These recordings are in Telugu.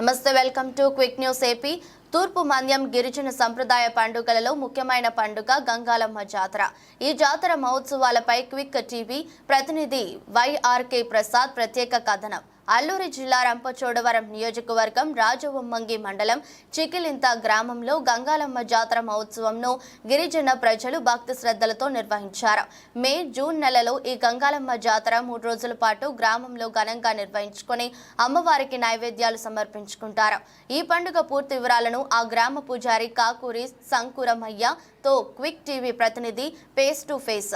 నమస్తే welcome to quick news AP. తూర్పు మంద్యం గిరిజన సంప్రదాయ పండుగలలో ముఖ్యమైన పండుగ గంగాలమ్మ జాతర. ఈ జాతర మహోత్సవాలపై క్విక్ టీవీ ప్రతినిధి వైఆర్కే ప్రసాద్ ప్రత్యేక కథనం. అల్లూరి జిల్లా రంపచోడవరం నియోజకవర్గం రాజవొమ్మంగి మండలం చికిలింత గ్రామంలో గంగాలమ్మ జాతర మహోత్సవంను గిరిజన ప్రజలు భక్తి శ్రద్ధలతో నిర్వహించారు. మే జూన్ నెలలో ఈ గంగాలమ్మ జాతర మూడు రోజుల పాటు గ్రామంలో ఘనంగా నిర్వహించుకొని అమ్మవారికి నైవేద్యాలు సమర్పించుకుంటారు. ఈ పండుగ పూర్తి వివరాలను ఆ గ్రామ పూజారి కాకూరి సంకురమయ్యతో క్విక్ టీవీ ప్రతినిధి ఫేస్ టు ఫేస్.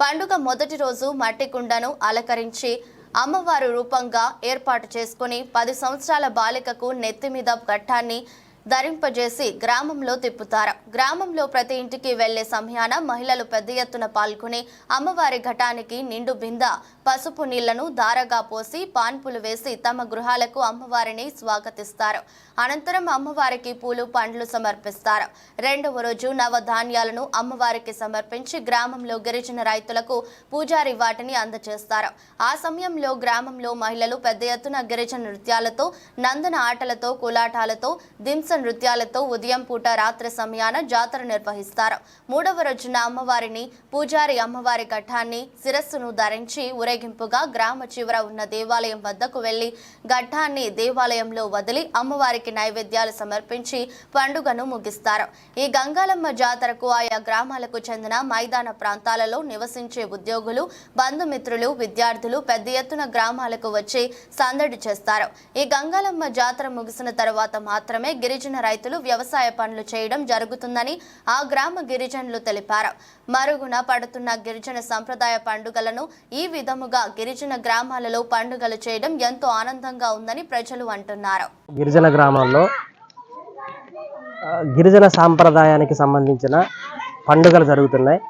పండుగ మొదటి రోజు మట్టి కుండను అలంకరించి అమ్మవారు రూపంగా ఏర్పాటు చేసుకుని పది సంవత్సరాల బాలికకు నెత్తి మీద ఘట్టాన్ని ధరింపజేసి గ్రామంలో తిప్పుతారు. గ్రామంలో ప్రతి ఇంటికి వెళ్ళే సమయాన మహిళలు పెద్ద ఎత్తున పాల్గొని అమ్మవారి ఘటానికి నిండు బింద పసుపు నీళ్ళను దారగా పోసి పాన్పులు వేసి తమ గృహాలకు అమ్మవారిని స్వాగతిస్తారు. అనంతరం అమ్మవారికి పూలు పండ్లు సమర్పిస్తారు. రెండవ రోజు నవధాన్యాలను అమ్మవారికి సమర్పించి గ్రామంలో గిరిజన రైతులకు పూజారి వాటిని అందజేస్తారు. ఆ సమయంలో గ్రామంలో మహిళలు పెద్ద ఎత్తున గిరిజన నృత్యాలతో నందన ఆటలతో కోలాటాలతో దింస నృత్యాలతో ఉదయం పూట రాత్రి సమయాన జాతర నిర్వహిస్తారు. మూడవ రోజున అమ్మవారిని పూజారి అమ్మవారి ఘట్టాన్ని శిరస్సును ధరించి ఊరేగింపుగా గ్రామ చివర ఉన్న దేవాలయం వద్దకు వెళ్ళి ఘట్టాన్ని దేవాలయంలో వదిలి అమ్మవారికి నైవేద్యాలు సమర్పించి పండుగను ముగిస్తారు. ఈ గంగాలమ్మ జాతరకు ఆయా గ్రామాలకు చెందిన మైదాన ప్రాంతాలలో నివసించే ఉద్యోగులు బంధుమిత్రులు విద్యార్థులు పెద్ద ఎత్తున గ్రామాలకు వచ్చి సందడి చేస్తారు. ఈ గంగాలమ్మ జాతర ముగిసిన తర్వాత మాత్రమే గిరిజన రైతులు వ్యవసాయ పనులు చేయడం జరుగుతుందని ఆ గ్రామ గిరిజనులు తెలిపారు. మరుగున పడుతున్న గిరిజన సంప్రదాయ పండుగలను ఈ విధంగా విధముగా గిరిజన గ్రామాలలో పండుగలు చేయడం ఎంతో ఆనందంగా ఉందని ప్రజలు అంటున్నారు. గిరిజన గ్రామాల్లో గిరిజన సాంప్రదాయానికి సంబంధించిన పండుగలు జరుగుతున్నాయి.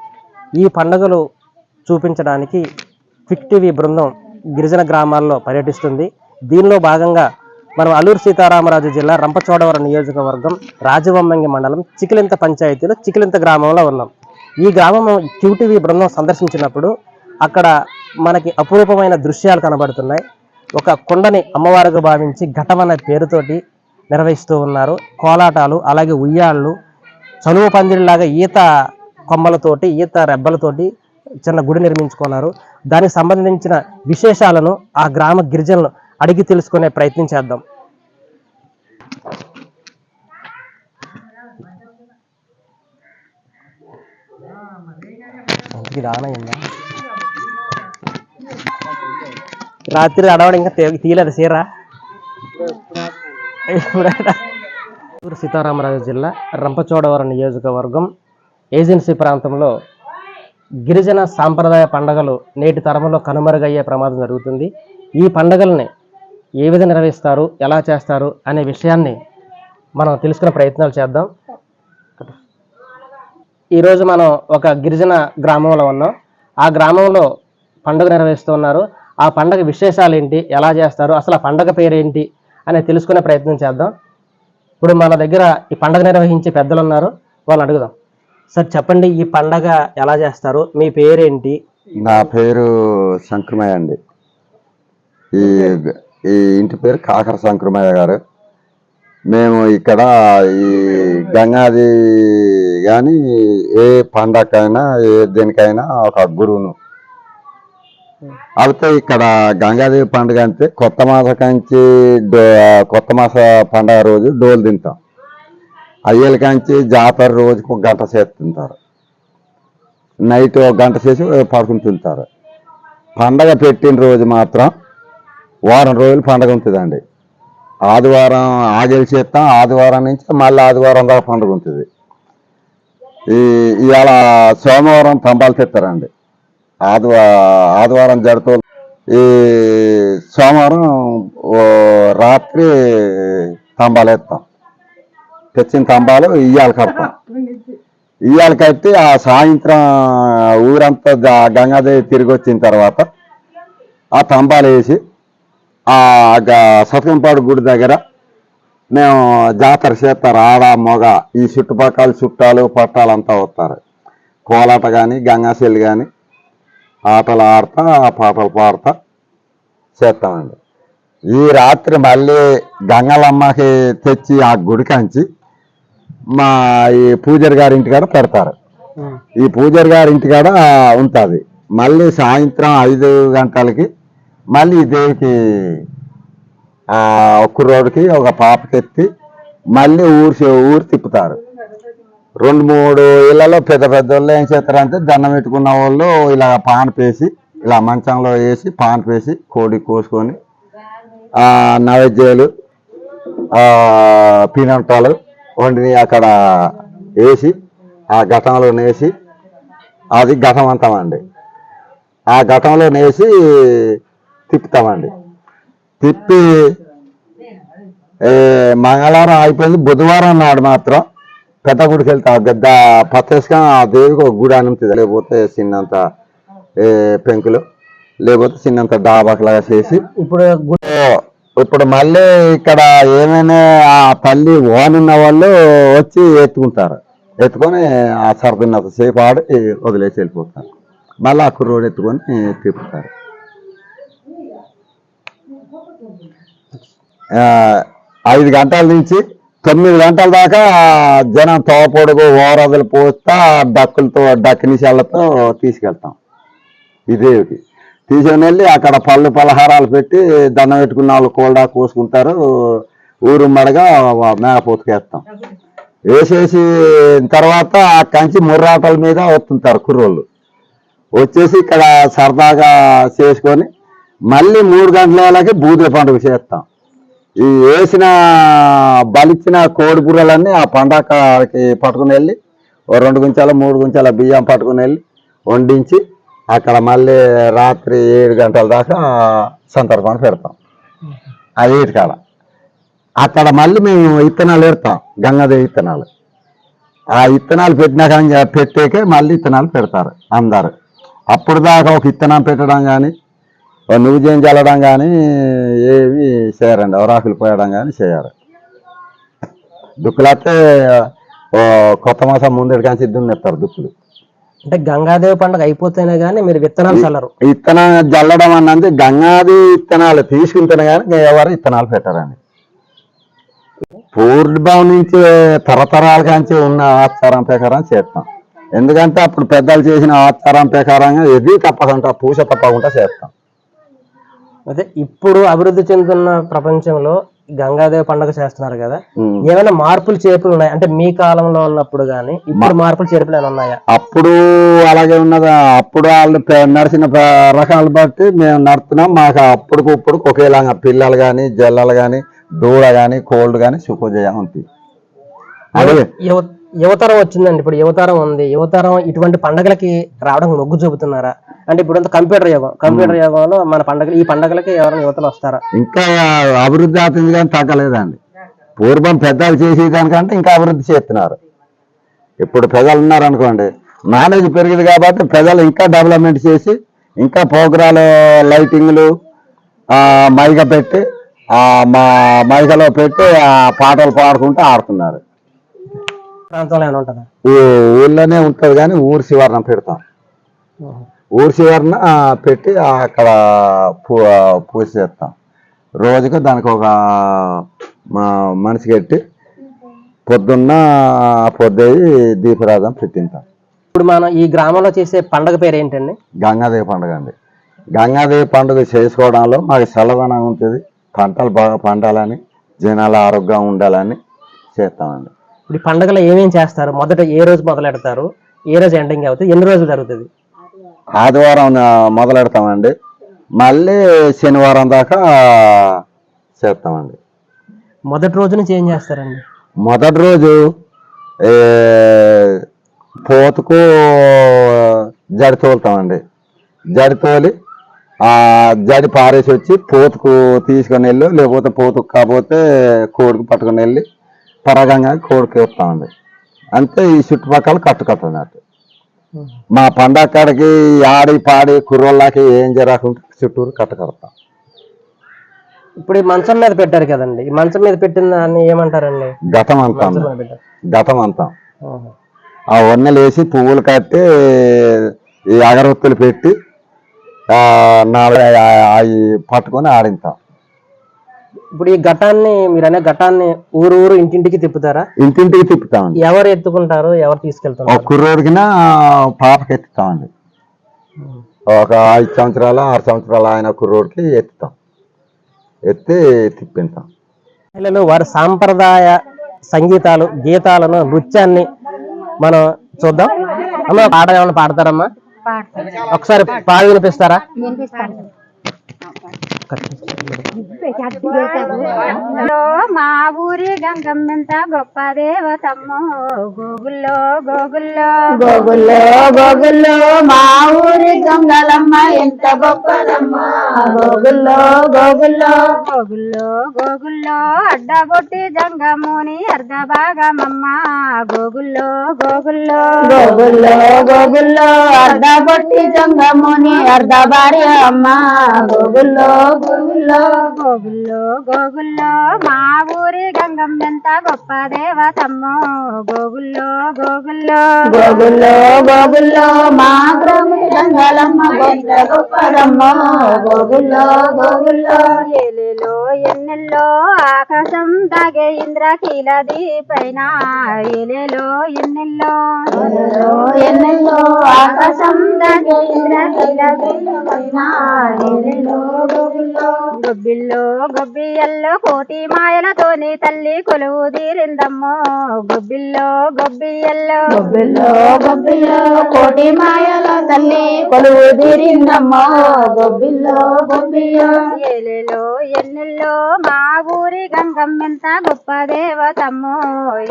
ఈ పండుగలు చూపించడానికి క్విక్ టీవీ బృందం గిరిజన గ్రామాల్లో పర్యటిస్తుంది. దీనిలో భాగంగా మనం అల్లూరు సీతారామరాజు జిల్లా రంపచోడవరం నియోజకవర్గం రాజవమ్మంగి మండలం చికిలింత పంచాయతీలో చికిలింత గ్రామంలో ఉన్నాం. ఈ గ్రామం క్యూ టీవీ బృందం సందర్శించినప్పుడు అక్కడ మనకి అపురూపమైన దృశ్యాలు కనబడుతున్నాయి. ఒక కొండని అమ్మవారుగా భావించి ఘటం అనే పేరుతోటి నిర్వహిస్తూ ఉన్నారు. కోలాటాలు అలాగే ఉయ్యాళ్ళు చనువు పందిరిలాగా ఈత కొమ్మలతోటి ఈత రెబ్బలతోటి చిన్న గుడి నిర్మించుకున్నారు. దానికి సంబంధించిన విశేషాలను ఆ గ్రామ గిరిజనులు అడిగి తెలుసుకునే ప్రయత్నం చేద్దాం. ఇది రానయ్యిందా రాత్రి అడవడం ఇంకా తీయలేదు సీరా. ఊరు సీతారామరాజు జిల్లా రంపచోడవరం నియోజకవర్గం ఏజెన్సీ ప్రాంతంలో గిరిజన సాంప్రదాయ పండగలు నేటి తరంలో కనుమరుగయ్యే ప్రమాదం జరుగుతుంది. ఈ పండగల్ని ఏ విధంగా నిర్వహిస్తారు ఎలా చేస్తారు అనే విషయాన్ని మనం తెలుసుకునే ప్రయత్నాలు చేద్దాం. ఈరోజు మనం ఒక గిరిజన గ్రామంలో ఉన్నాం. ఆ గ్రామంలో పండుగ నిర్వహిస్తున్నారు ఆ పండగ విశేషాలు ఏంటి ఎలా చేస్తారు? అసలు ఆ పండగ పేరు ఏంటి అనేది తెలుసుకునే ప్రయత్నం చేద్దాం. ఇప్పుడు మన దగ్గర ఈ పండగ నిర్వహించే పెద్దలు ఉన్నారు వాళ్ళని అడుగుదాం. సార్ చెప్పండి ఈ పండగ ఎలా చేస్తారు? మీ పేరేంటి? నా పేరు శంకరమయ్య అండి. ఈ ఈ ఇంటి పేరు కాకర శంకరమయ్య గారు. మేము ఇక్కడ ఈ గంగాది కానీ ఏ పండగకైనా ఏ దేనికైనా ఒక గురువును అయితే ఇక్కడ గంగాదేవి పండుగ అంటే కొత్త మాస కంచి డో- కొత్త మాస పండగ రోజు డోలు తింటాం. అయ్యల కంచి జాతర రోజుకు ఒక గంట చేసి తింటారు. నైట్ ఒక గంట చేసి పడుకుని తింటారు. పండగ పెట్టిన రోజు మాత్రం వారం రోజులు పండగ ఉంటుందండి. ఆదివారం ఆగలి చేస్తాం ఆదివారం నుంచి మళ్ళీ ఆదివారం దాకా పండుగ ఉంటుంది. ఈ ఇవాళ సోమవారం తంబాలు తెస్తారండి. ఆదివా ఆదివారం జరుగుతూ ఈ సోమవారం ఓ రాత్రి తంబాలు వేస్తాం తెచ్చిన తంబాలు ఇయ్యాలి కడతాం ఇవాళ కట్టి ఆ సాయంత్రం ఊరంతా గంగాదేవి తిరిగి వచ్చిన తర్వాత ఆ తంబాలు వేసి ఆ గ- సతకంపాడు గుడి దగ్గర మేము జాతర చేస్తారు ఆడ మొగ ఈ చుట్టుపక్కల చుట్టాలు పట్టాలంతా వస్తారు. కోలాట కానీ గంగాశెల్లి కానీ ఆటలు ఆడతా పాటలు పాడతా చేస్తామండి. ఈ రాత్రి మళ్ళీ గంగలమ్మకి తెచ్చి ఆ గుడికంచి మా ఈ పూజారి గారి ఇంటికాడ పెడతారు. ఈ పూజారి గారి ఇంటికాడ ఉంటుంది. మళ్ళీ సాయంత్రం ఐదు గంటలకి మళ్ళీ దేవికి ఒక్క రోడ్డుకి ఒక పాపకి ఎత్తి మళ్ళీ ఊరి ఊరు తిప్పుతారు. రెండు మూడు ఇళ్ళలో పెద్ద పెద్ద వాళ్ళు ఏం చేస్తారంటే దండం పెట్టుకున్న వాళ్ళు ఇలా పాన్ పేసి ఇలా మంచంలో వేసి పాన్ పేసి కోడి కోసుకొని నైవేద్యాలు పీనంటాలు వండిని అక్కడ వేసి ఆ ఘటంలో నేసి అది ఘటమంతమండి. ఆ ఘటంలో నేసి తిప్పుతామండి. తిప్పి మంగళవారం అయిపోయింది బుధవారం నాడు మాత్రం పెద్ద గుడికి వెళ్తా పెద్ద పత్తేసుగా ఆ దేవికి ఒక గుడి అనుమతి లేకపోతే చిన్నంత పెంకులు లేకపోతే చిన్నంత డాబాకులాగా చేసి ఇప్పుడు ఇప్పుడు మళ్ళీ ఇక్కడ ఏమైనా ఆ తల్లి ఓనున్న వాళ్ళు వచ్చి ఎత్తుకుంటారు. ఎత్తుకొని ఆ సరదినంత సేపు ఆడి వదిలేసి వెళ్ళిపోతారు. మళ్ళీ ఆ కుర్రోడు ఎత్తుకొని తిప్పుతారు. ఐదు గంటల నుంచి తొమ్మిది గంటల దాకా జనం తోపొడుగు ఓరదలు పోస్తా డక్కులతో డక్కినిశాలతో తీసుకెళ్తాం. ఇదేవి తీసుకుని వెళ్ళి అక్కడ పళ్ళు పలహారాలు పెట్టి దండం పెట్టుకున్న వాళ్ళు కోల్డా కోసుకుంటారు. ఊరు మడగా మేకపోతుకేస్తాం. వేసేసి తర్వాత ఆ కంచి ముర్రాటల మీద వస్తుంటారు కుర్రోళ్ళు. వచ్చేసి ఇక్కడ సరదాగా చేసుకొని మళ్ళీ మూడు గంటల వేళకి బూదుల పండుగ చేస్తాం. ఈ వేసిన బలిచ్చిన కోడి బుర్రలన్నీ ఆ పండగకి పట్టుకుని వెళ్ళి ఓ రెండు గుంచాల మూడు గుంచాల బియ్యం పట్టుకుని వెళ్ళి వండించి అక్కడ మళ్ళీ రాత్రి ఏడు గంటల దాకా సంతర్పణ పెడతాం. అది కాడ. అక్కడ మళ్ళీ మేము విత్తనాలు పెడతాం గంగాదేవి విత్తనాలు ఆ విత్తనాలు పెట్టినాక పెట్టేకే మళ్ళీ విత్తనాలు పెడతారు అందరు. అప్పుడు దాకా ఒక విత్తనం పెట్టడం కానీ నువ్వు చేయం చల్లడం కానీ ఏవి చేయరండి. అవరాకులు పోయడం కానీ చేయరు. దుక్కులైతే కొత్త మాసం ముందటి కానీ సిద్ధం ఎత్తారు దుక్కులు. అంటే గంగాదేవి పండుగ అయిపోతేనే కానీ మీరు విత్తనాలు చల్లరు. విత్తనం జల్లడం అన్నది గంగాది విత్తనాలు తీసుకుంటేనే కానీ ఎవరు విత్తనాలు పెట్టరండి. పూర్వభావం నుంచి తరతరాల కాంచి ఉన్న ఆచారం ప్రకారం చేస్తాం. ఎందుకంటే అప్పుడు పెద్దలు చేసిన ఆచారం ప్రకారంగా ఎది తప్పకుండా పూస తప్పకుండా చేస్తాం. అదే ఇప్పుడు అభివృద్ధి చెందుతున్న ప్రపంచంలో గంగాదేవి పండుగ చేస్తున్నారు కదా. ఏమైనా మార్పులు చేర్పులు ఉన్నాయి? అంటే మీ కాలంలో ఉన్నప్పుడు కానీ ఇప్పుడు మార్పులు చేర్పులు ఏమైనా ఉన్నాయా? అప్పుడు అలాగే ఉన్నదా? అప్పుడు వాళ్ళు నడిచిన రకాలు బట్టి మేము నడుతున్నాం మాకు అప్పుడు ఇప్పుడు ఒకేలాగా పిల్లలు కానీ జల్లలు కానీ దూడ కానీ కోల్డ్ కానీ సుఖజయ ఉంటుంది అదే. యువ యువతరం వచ్చిందండి. ఇప్పుడు యువతరం ఉంది. యువతరం ఇటువంటి పండగలకి రావడానికి మొగ్గు చూపుతున్నారా? అంటే ఇప్పుడు కంప్యూటర్ యుగం. కంప్యూటర్ యుగంలో మన పండగలు ఈ పండగలకి ఎవరైనా యువతలు వస్తారా? ఇంకా అభివృద్ధి అవుతుంది కానీ తగ్గలేదండి. పూర్వం పెద్దలు చేసేదానికంటే ఇంకా అభివృద్ధి చేస్తున్నారు. ఇప్పుడు ప్రజలు ఉన్నారనుకోండి నాలెడ్జ్ పెరిగింది కాబట్టి ప్రజలు ఇంకా డెవలప్మెంట్ చేసి ఇంకా ప్రోగ్రాలు లైటింగ్లు ఆ, మైక పెట్టి ఆ, మా మైకలో పెట్టి ఆ పాటలు పాడుకుంటూ ఆడుతున్నారు. ప్రాంతంలో ఉంటుందా? ఊళ్ళోనే ఉంటుంది కానీ ఊరు శివారణ పెడతాం. ఊరు చివరన ఆ, పెట్టి అక్కడ పూ పూజ చేస్తాం. రోజుకు దానికి ఒక మా మనిషి కట్టి పొద్దున్న పొద్దుయి దీపరాజం పెట్టింటాం. ఇప్పుడు మనం ఈ గ్రామంలో చేసే పండగ పేరు ఏంటండి గంగాదేవి పండుగ అండి. గంగాదేవి పండుగ చేసుకోవడంలో మాకు చల్లదనం ఉంటుంది. పంటలు బాగా పండాలని జనాలు ఆరోగ్యంగా ఉండాలని చేస్తామండి. ఇప్పుడు ఈ పండగలో ఏమేం చేస్తారు? మొదట ఏ రోజు మొదలెడతారు? ఏ రోజు ఎండింగ్ అవుతుంది? ఎన్ని రోజులు జరుగుతుంది? ఆదివారం మొదలెడతామండి. మళ్ళీ శనివారం దాకా చేస్తామండి. మొదటి రోజు నుంచి ఏం చేస్తారండి? మొదటి రోజు పోతుకు జడి తోలుతామండి. జడి తోలి ఆ జడి పారేసి వచ్చి పోతుకు తీసుకొని వెళ్ళి లేకపోతే పోతుకు కాకపోతే కోడికి పట్టుకొని వెళ్ళి పరగంగా కోడికి వస్తామండి అంతే ఈ చుట్టుపక్కల కట్టుకట్టున్నట్టు మా పండగ కాడికి ఆడి పాడి కుర్రోళ్ళకి ఏం జరగకుండా చుట్టూరు కట్టకడతాం ఇప్పుడు ఈ మంచం మీద పెట్టారు కదండి. ఈ మంచం మీద పెట్టిన దాన్ని ఏమంటారండి? గతం అంతా గతం అంతా. ఆ వన్నెలు వేసి పువ్వులు కట్టి ఈ అగరొత్తులు పెట్టి నాలుగు అవి పట్టుకొని ఆడింతాం ఇప్పుడు ఈ ఘటాన్ని మీరు అనే ఘటాన్ని ఊరు ఊరు ఇంటింటికి తిప్పుతారా? ఇంటింటికి తిప్పుతామండి. ఎవరు ఎత్తుకుంటారు? ఎవరు ఒక తీసుకెళ్తున్నారు కుర్రోడికినా పాపకి ఎత్తుతామండి. ఒక ఐదు సంవత్సరాలు ఆరు సంవత్సరాలు ఆయన కుర్రోడికి ఎత్తుతాం. ఎత్తి తిప్పింటాం మహిళలు వారి సాంప్రదాయ సంగీతాలు గీతాలను నృత్యాన్ని మనం చూద్దాం. అమ్మ పాట ఏమైనా పాడతారమ్మా? ఒకసారి పాడి వినిపిస్తారా? మా ఊరి గంగమ్మెంత గొప్ప దేవతమ్మో. గోగుల్లో గోగుల్లో. గోగుల్లో గోగుల్లో మా ఊరి గంగలమ్మ ఎంత గొప్పదమ్మా. గోగుల్లో గోగుల్లో. గోగుల్లో గోగుల్లో అడ్డగొట్టి జంగముని అర్ధ భాగమమ్మ గోగుల్లో గోగుల్లో. గోగుల్లో గోగుల్లో అర్ధ పొట్టి జంగముని అర్ధ భార్య అమ్మ గోగుల్లో గోగుల్లో గోగుల్లో గోగుల్లో మా ఊరి గంగమ్మెంత గొప్ప దేవతమ్మో. గోగుల్లో గోగుల్లో. గోగుల్లో గోగుల్లో మా గ్రామి గంగలమ్మ ఎంత గొప్పదమ్మా. గోగుల్లో గోగుల్లో. ఏలేలో ఎన్నెల్లో ఆకాశం దాగే ఇంద్రకీల దీపైన. ఏలేలో ఎన్నెల్లో. ఎన్నెల్లో ఎన్నెల్లో ఆకాశం గొబ్బిల్లో గొబ్బియల్లో కోటి మాయలతోని తల్లి కొలువు తీరిందమ్మో. గొబ్బిల్లో గొబ్బియల్లో గొబ్బిల్లో గొబ్బిల్లో కోటి మాయల తల్లి కొలువు తీరిందమ్మో. గొబ్బిల్లో గొబ్బిల్లో ఏలేలో ఎన్నెల్లో మా ఊరి గంగమ్మెంత గొప్ప దేవతమ్మో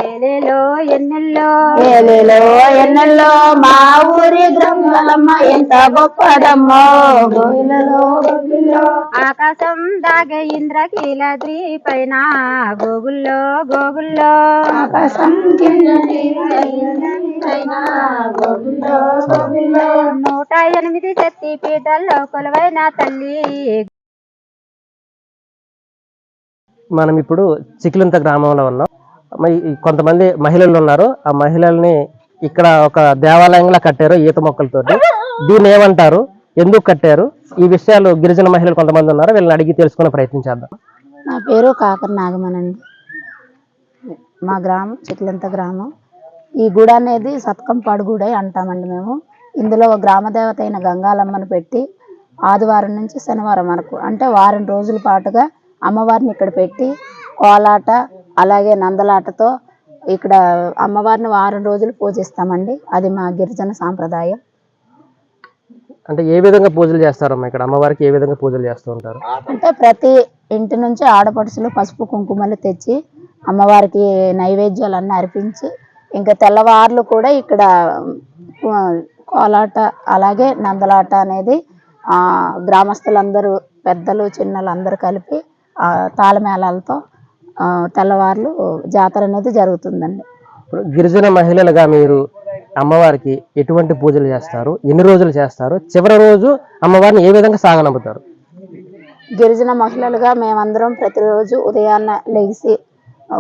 ఏలేలో ఎన్నెల్లో? ఏలేలో ఎన్నెల్లో? మా ఊరి గ్రంథలమ్మ ఎంత గొప్పదమ్మో. గోయిలలో ఆకాశం దాగే ఇంద్రకీల ద్వీపైన గోగుల్లో గోగుల్లో. ఆకాశం నూట ఎనిమిది శక్తి పీఠల్లో కొలువైన తల్లి మనం ఇప్పుడు చికిలింత గ్రామంలో ఉన్నాం. కొంతమంది మహిళలు ఉన్నారు. ఆ మహిళల్ని ఇక్కడ ఒక దేవాలయంలా కట్టారు ఈత మొక్కలతోటి. దీన్ని ఏమంటారు? ఎందుకు కట్టారు? ఈ విషయాలు గిరిజన మహిళలు కొంతమంది ఉన్నారు. వీళ్ళని అడిగి తెలుసుకునే ప్రయత్నం చేద్దాం. నా పేరు కాకర నాగమనండి మా గ్రామం చిట్లంత గ్రామం. ఈ గుడి అనేది సత్కంపాడు గుడి అంటామండి మేము. ఇందులో గ్రామ దేవత అయిన గంగాలమ్మను పెట్టి ఆదివారం నుంచి శనివారం వరకు అంటే వారం రోజుల పాటుగా అమ్మవారిని ఇక్కడ పెట్టి కోలాట అలాగే నందలాటతో ఇక్కడ అమ్మవారిని వారం రోజులు పూజిస్తామండి. అది మా గిరిజన సాంప్రదాయం. అంటే ఏ విధంగా పూజలు చేస్తారమ్మా ఇక్కడ? అమ్మవారికి ఏ విధంగా పూజలు చేస్తూ ఉంటారు? అంటే ప్రతి ఇంటి నుంచి ఆడపడుచులు పసుపు కుంకుమలు తెచ్చి అమ్మవారికి నైవేద్యాలన్నీ అర్పించి ఇంకా తెల్లవార్లు కూడా ఇక్కడ కోలాట అలాగే నందలాట అనేది గ్రామస్తులందరూ పెద్దలు చిన్నలు అందరూ కలిపి తాళమేళాలతో తెల్లవార్లు జాతర అనేది జరుగుతుందండి. ఇప్పుడు గిరిజన మహిళలుగా మీరు అమ్మవారికి ఎటువంటి పూజలు చేస్తారు? ఎన్ని రోజులు చేస్తారు? చివరి రోజు అమ్మవారిని ఏ విధంగా సాగనంపుతారు? గిరిజన మహిళలుగా మేమందరం ప్రతిరోజు ఉదయాన్న లెగిసి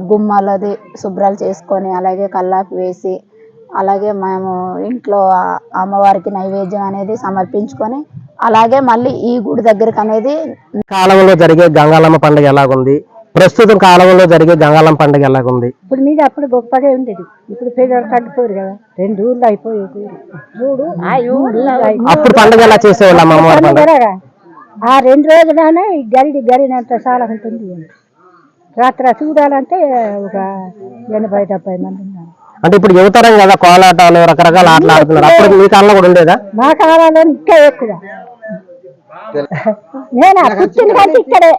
గుమ్మాలది శుభ్రాలు చేసుకొని అలాగే కల్లాపి వేసి అలాగే మేము ఇంట్లో అమ్మవారికి నైవేద్యం అనేది సమర్పించుకొని అలాగే మళ్ళీ ఈ గుడి దగ్గరికి అనేది కాలంలో జరిగే గంగాలమ్మ పండుగ ఎలాగుంది? ప్రస్తుతం కాలంలో జరిగే గంగాలమ్మ పండుగ ఎలాగుంది? ఇప్పుడు మీద అప్పుడు గొప్పగా ఉండేది. ఇప్పుడు కట్టుకోరు కదా. రెండు ఊర్లు అయిపోయి మూడు. అప్పుడు పండుగ ఎలా చేసేవాళ్ళు. ఆ రెండు రోజులనే ఈ గరిడి గరినంత చాలా ఉంటుంది రాత్రి చూడాలంటే ఒక ఎనభై డెబ్బై మంది ఉన్నారు. అంటే ఇప్పుడు యువతరం కదా కోలాటాలు రకరకాల ఆటలు ఆడుతున్నారు. అప్పుడు మీ కాలంలో కూడా ఉండేదా? మా కాలంలో ఇంకా ఎక్కువ. నేను పుట్టిన కంటే ఇక్కడే.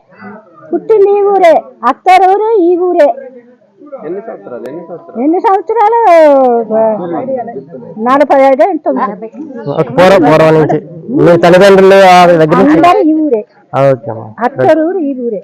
పుట్టింది ఈ ఊరే అత్తరు ఊరు ఈ ఊరే. ఎన్ని సంవత్సరాలు నలభై ఐదు పూర్వ పూర్వం నుంచి. మీ తల్లిదండ్రులు దగ్గర ఈ ఊరే. అత్తరు ఊరు ఈ ఊరే.